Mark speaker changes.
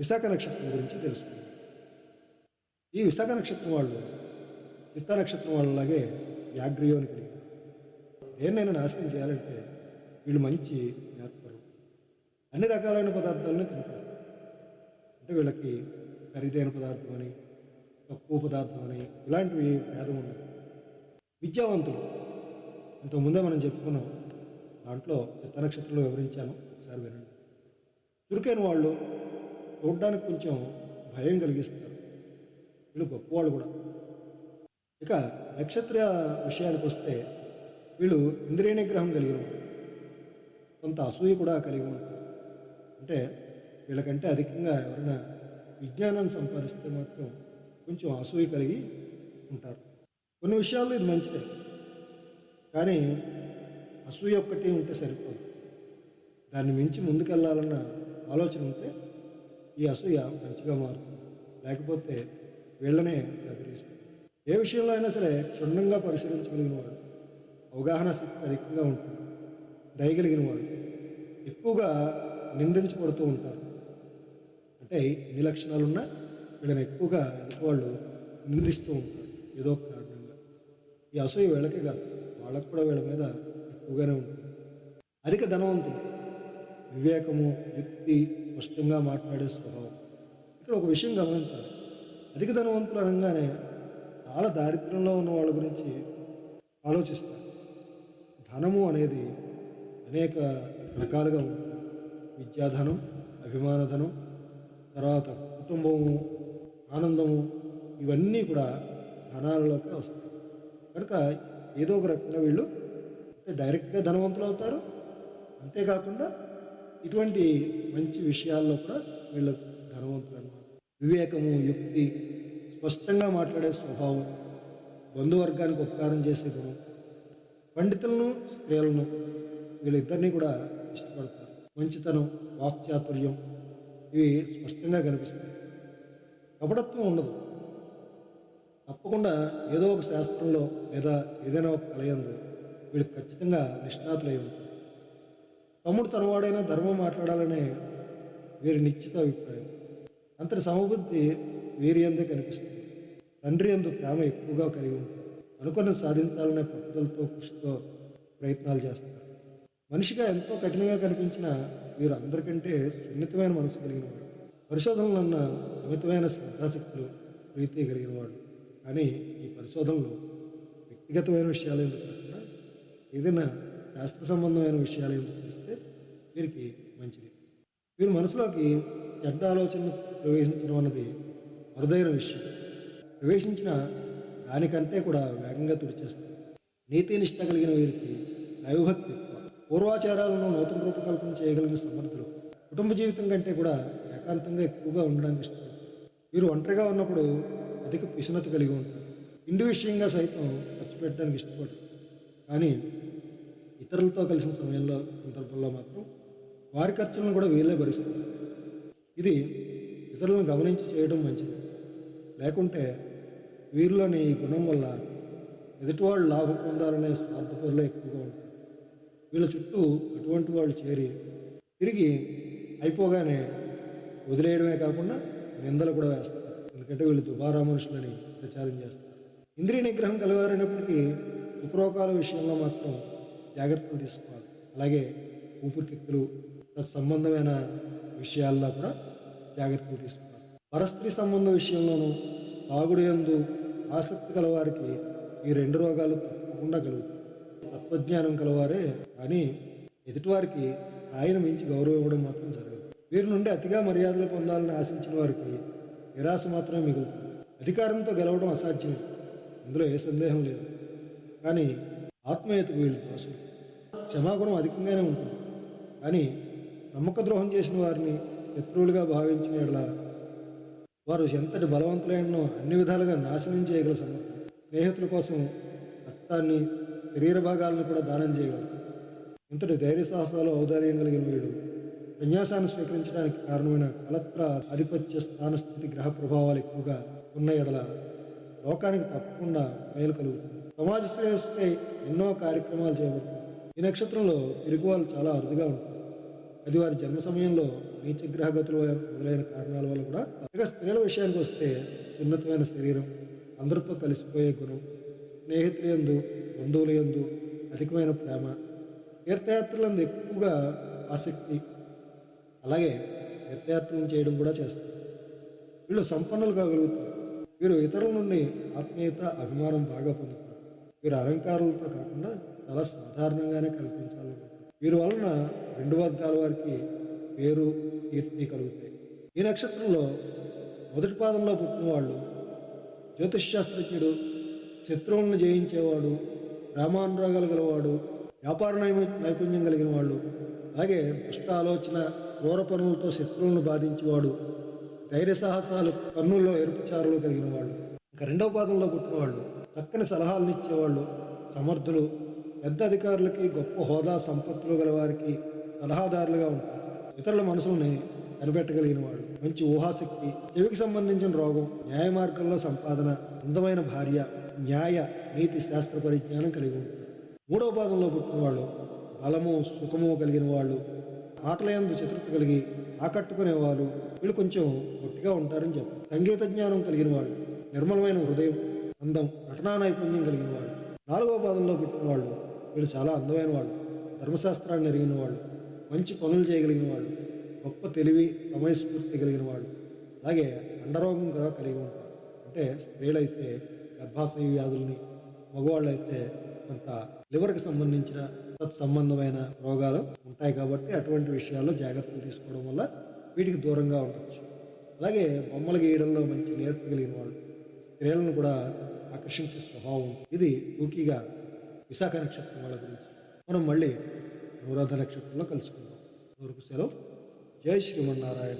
Speaker 1: విశాఖ నక్షత్రం గురించి తెలుసుకుందాం. ఈ విశాఖ నక్షత్రం వాళ్ళు చిత్త నక్షత్రం వాళ్ళలాగే వ్యాగ్రయోని కలిగి దేన్నైనా నాశనం చేయాలంటే వీళ్ళు మంచి నేర్పరు అన్ని రకాలైన పదార్థాలను తింటారు. అంటే వీళ్ళకి ఖరీదైన పదార్థం అని తక్కువ పదార్థం అని ఇలాంటివి భేదం ఉండదు. విద్యావంతులు ఇంతకుముందే మనం చెప్పుకున్నాం దాంట్లో చిత్త నక్షత్రంలో వివరించాను ఒకసారి వినండి. చురుకైన వాళ్ళు చూడడానికి కొంచెం భయం కలిగిస్తారు. వీళ్ళు గొప్పవాళ్ళు కూడా. ఇక నక్షత్ర విషయానికి వస్తే వీళ్ళు ఇంద్రియ నిగ్రహం కలిగిన కొంత అసూయ కూడా కలిగి ఉంటారు. అంటే వీళ్ళకంటే అధికంగా ఎవరైనా విజ్ఞానాన్ని సంపాదిస్తే మాత్రం కొంచెం అసూయ కలిగి ఉంటారు. కొన్ని విషయాల్లో ఇది మంచిదే. కానీ అసూయ ఒక్కటి ఉంటే సరిపోదు. దాన్ని మించి ముందుకెళ్ళాలన్న ఆలోచన ఉంటే ఈ అసూయ మంచిగా మారుతుంది లేకపోతే వీళ్ళనే బెదిరిస్తుంది ఏ విషయంలో అయినా సరే క్షుణ్ణంగా పరిశీలించగలిగిన వాడు అవగాహన శక్తి అధికంగా ఉంటుంది. దయగలిగిన వాడు ఎక్కువగా నిందించబడుతూ ఉంటారు. అంటే ఎన్ని లక్షణాలున్నా వీళ్ళని ఎక్కువగా వాళ్ళు నిందిస్తూ ఉంటారు? ఏదో ఒక కారణంగా. ఈ అసూయ వీళ్ళకే కాదు వాళ్ళకు కూడా వీళ్ళ మీద ఎక్కువగానే ఉంటుంది. అధిక ధనవంతులు వివేకము యుక్తి స్పష్టంగా మాట్లాడే స్వభావం ఇక్కడ ఒక విషయం గమనించాలి. అధిక ధనవంతులు అనగానే చాలా దారిద్ర్యంలో ఉన్న వాళ్ళ గురించి ఆలోచిస్తారు. ధనము అనేది అనేక రకాలుగా ఉంటుంది. విద్యాధనం అభిమానధనం తర్వాత కుటుంబము ఆనందము ఇవన్నీ కూడా ధనాలలోకి వస్తాయి. కనుక ఏదో ఒక రకంగా వీళ్ళు డైరెక్ట్గా ధనవంతులు అవుతారు. అంతేకాకుండా ఇటువంటి మంచి విషయాల్లో కూడా వీళ్ళు ధనవంతులు అన్నమాట. వివేకము యుక్తి స్పష్టంగా మాట్లాడే స్వభావం బంధువర్గానికి ఉపకారం చేసే గుణం పండితులను స్త్రీలను వీళ్ళిద్దరినీ కూడా ఇష్టపడతారు. మంచితనం వాక్చాతుర్యం ఇవి స్పష్టంగా కనిపిస్తాయి. కపటత్వం ఉండదు. తప్పకుండా ఏదో ఒక శాస్త్రంలో లేదా ఏదైనా ఒక కలయందు వీళ్ళు ఖచ్చితంగా నిష్ణాతులై ఉంటారు. తమ్ముడు తనవాడైనా ధర్మం మాట్లాడాలనే వీరి నిశ్చిత అభిప్రాయం. అంతటి సమబుద్ధి వీరి అందే కనిపిస్తుంది. తండ్రి అందు ప్రేమ ఎక్కువగా కలిగి ఉంటారు అనుకున్న సాధించాలనే పట్టుదలతో కృషితో ప్రయత్నాలు చేస్తారు. మనిషిగా ఎంతో కఠినంగా కనిపించిన వీరు అందరికంటే సున్నితమైన మనసు కలిగిన వాడు పరిశోధనలన్న అమితమైన శ్రద్ధాశక్తులు ప్రీతి కలిగిన వాడు కానీ ఈ పరిశోధనలు వ్యక్తిగతమైన విషయాలు ఎందుకు కాకుండా ఏదైనా శాస్త్ర సంబంధమైన విషయాలు ఎందుకు వీరికి మంచిది. వీరి మనసులోకి చెడ్డ ఆలోచనలు ప్రవేశించడం అన్నది అరుదైన విషయం. ప్రవేశించిన దానికంటే కూడా వేగంగా తుడిచేస్తుంది. నీతి నిష్ట కలిగిన వీరికి దైవభక్తి ఎక్కువ. పూర్వాచారాలను నూతన రూపకల్పన చేయగలిగిన సమర్థులు కుటుంబ జీవితం కంటే కూడా ఏకాంతంగా ఎక్కువగా ఉండడానికి ఇష్టపడతారు. వీరు ఒంటరిగా ఉన్నప్పుడు అధిక పిసునత కలిగి ఉంటారు. ఇండి విషయంగా సైతం ఖర్చు పెట్టడానికి ఇష్టపడరు. కానీ ఇతరులతో కలిసిన సమయంలో సందర్భంలో మాత్రం వారి ఖర్చులను కూడా వీళ్ళే భరిస్తారు. ఇది ఇతరులను గమనించి చేయడం మంచిది. లేకుంటే వీరిలోని ఈ గుణం వల్ల ఎదుటివాళ్ళు లాభం పొందాలనే స్వార్థపరులు ఎక్కువగా ఉంటారు వీళ్ళ చుట్టూ అటువంటి వాళ్ళు చేరి తిరిగి అయిపోగానే వదిలేయడమే కాకుండా నిందలు కూడా వేస్తారు. ఎందుకంటే వీళ్ళు దుబారా మనుషులని ప్రచారం చేస్తారు. ఇంద్రియ నిగ్రహం కలవారైనప్పటికీ శుక్రోకాల విషయంలో మాత్రం జాగ్రత్తలు తీసుకోవాలి. అలాగే ఊపిరితిత్తులు సంబంధమైన విషయాల్లో కూడా జాగ్రత్తలు తీసుకోవాలి పరస్త్రీ సంబంధం విషయంలోనూ తాగుడు ఎందు ఆసక్తి కలవారికి ఈ రెండు రోగాలు తప్పకుండా కలుగుతాయి. తత్వజ్ఞానం కలవారే కానీ ఎదుటివారికి ఆయన మించి గౌరవం ఇవ్వడం మాత్రం జరగదు. వీరి నుండి అతిగా మర్యాదలు పొందాలని ఆశించిన వారికి నిరాశ మాత్రమే మిగులుతుంది. అధికారంతో గెలవడం అసాధ్యమే. ఇందులో ఏ సందేహం లేదు. కానీ ఆత్మీయతకు వీళ్ళు దోషం క్షమాగుణం అధికంగానే ఉంటుంది. కానీ నమ్మక ద్రోహం చేసిన వారిని శత్రువులుగా భావించిన యెడల వారు ఎంతటి బలవంతులైనో అన్ని విధాలుగా నాశనం చేయగల సమర్థం స్నేహితుల కోసం రక్తాన్ని శరీర భాగాలను కూడా దానం చేయగలరు. ఇంతటి ధైర్య సాహసాలు ఔదార్యం కలిగిన వీడు సన్యాసాన్ని స్వీకరించడానికి కారణమైన కలత్ర ఆధిపత్య స్థానస్థితి గ్రహ ప్రభావాలు ఎక్కువగా ఉన్న ఎడల లోకానికి తప్పకుండా మేలు కలుగుతుంది. సమాజ శ్రేయస్సుపై ఎన్నో కార్యక్రమాలు చేయబడతాయి. ఈ నక్షత్రంలో పిరుగు చాలా అరుదుగా ఉంటాయి అది వారి జన్మ సమయంలో నీచగ్రహగతులు మొదలైన కారణాల వల్ల కూడా ఇక స్త్రీల విషయానికి వస్తే సున్నతమైన శరీరం అందరితో కలిసిపోయే గుణం స్నేహితుల యందు బంధువుల యందు అధికమైన ప్రేమ తీర్థయాత్రలందు ఎక్కువగా ఆసక్తి అలాగే తీర్థయాత్రలు చేయడం కూడా చేస్తారు. వీళ్ళు సంపన్నులు కాగలుగుతారు. వీరు ఇతరుల నుండి ఆత్మీయత అభిమానం బాగా పొందుతారు. వీరు అలంకారాలతో కాకుండా చాలా సాధారణంగానే కల్పించాలనుకుంటారు. వీరి వలన రెండు వర్గాల వారికి పేరు కీర్తి కలుగుతాయి. ఈ నక్షత్రంలో మొదటి పాదంలో పుట్టిన వాళ్ళు జ్యోతిష్శాస్త్రజ్ఞుడు శత్రువులను జయించేవాడు రామానురాగాలు గలవాడు వ్యాపార నైపుణ్యం కలిగిన వాళ్ళు అలాగే దుష్ట ఆలోచన క్రూర పనులతో శత్రువులను బాధించేవాడు ధైర్య సాహసాలు కన్నుల్లో ఎరుపుచారులు కలిగిన వాళ్ళు. ఇంకా రెండవ పాదంలో పుట్టిన వాళ్ళు చక్కని సలహాలను ఇచ్చేవాళ్ళు సమర్థులు పెద్ద అధికారులకి గొప్ప హోదా సంపత్తులు గల వారికి సలహాదారులుగా ఉంటారు. ఇతరుల మనసుల్ని కనిపెట్టగలిగిన వాడు మంచి ఊహాశక్తి చెవికి సంబంధించిన రోగం న్యాయ మార్గంలో సంపాదన అందమైన భార్య న్యాయ నీతి శాస్త్ర పరిజ్ఞానం కలిగి ఉంటారు. మూడవ పాదంలో పుట్టిన వాళ్ళు బలము సుఖము కలిగిన వాళ్ళు మాటలయందు చతురత కలిగి ఆకట్టుకునేవారు వీళ్ళు కొంచెం గట్టిగా ఉంటారని చెప్పారు సంగీత జ్ఞానం కలిగిన వాళ్ళు నిర్మలమైన హృదయం అందం నటనా నైపుణ్యం కలిగిన వాళ్ళు నాలుగవ పాదంలో పుట్టిన వాళ్ళు వీళ్ళు చాలా అందమైన వాళ్ళు ధర్మశాస్త్రాన్ని ఎరిగిన వాళ్ళు మంచి పనులు చేయగలిగిన వాళ్ళు గొప్ప తెలివి సమయస్ఫూర్తి కలిగిన వాళ్ళు అలాగే అండరోగం కూడా కలిగి ఉంటారు అంటే స్త్రీలైతే గర్భాశయ వ్యాధుల్ని మగవాళ్ళైతే కొంత లివర్కి సంబంధించిన తత్సంబంధమైన రోగాలు ఉంటాయి కాబట్టి అటువంటి విషయాల్లో జాగ్రత్తలు తీసుకోవడం వల్ల వీటికి దూరంగా ఉండవచ్చు అలాగే బొమ్మలు గీయడంలో మంచి నేర్పగలిగిన వాళ్ళు స్త్రీలను కూడా ఆకర్షించే స్వభావం. ఇది టూకీగా విశాఖ నక్షత్రం వాళ్ళ గురించి. మనం మళ్ళీ అనురాధ నక్షత్రంలో కలుసుకుందాం. వరకు సెలవు. జై శ్రీమన్నారాయణ.